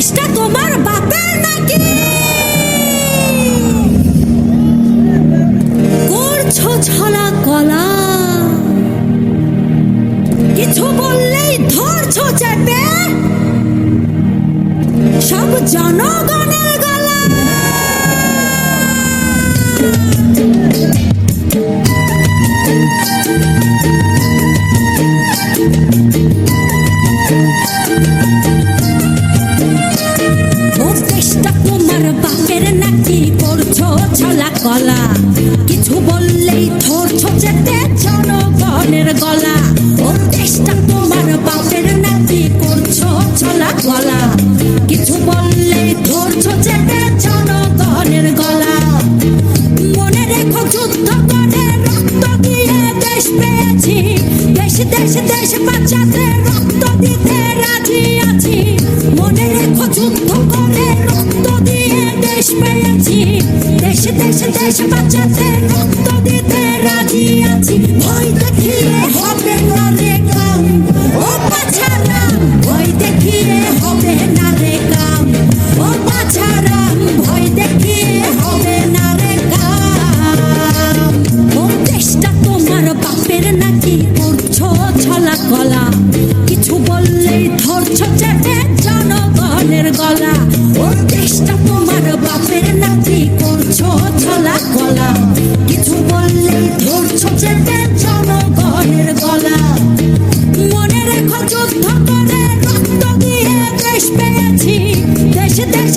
দেশটা কলা কিছু বললেই ধরছো যেতে জনগণের গলা। ও দেশটা তোমার বাপের নাকি করছ ছলা কলা কিছু বললেই ধরছো যেতে জনগণের গলা। মনে রেখো যুদ্ধ করে রক্ত দিয়ে দেশ পেয়েছি। দেশ দেশ দেশ বাঁচাতে রক্ত দিতে রাজি আছি। দেশ পেয়েছি। দেশে দেশে দেশ বাঁচাতে রক্ত দিতে রাজি আছি। ভয় দেখিয়ে হবে না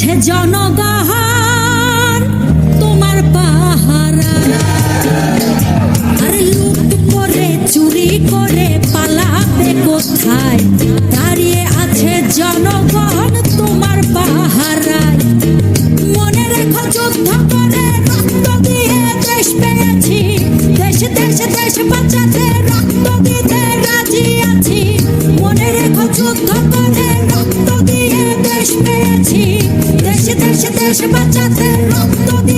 আছে জনগণ, তোমার পাহারা। আরে লুট করে, চুরি করে পালাবে কোথায়? দাঁড়িয়ে আছে জনগণ, তোমার পাহারায় মনে রেখো যুদ্ধ করে, রক্ত দিয়ে দেশ পেয়েছি। দেশ দেশ দেশ বাঁচাতে দেশ বাঁচাতে রক্ত দিতে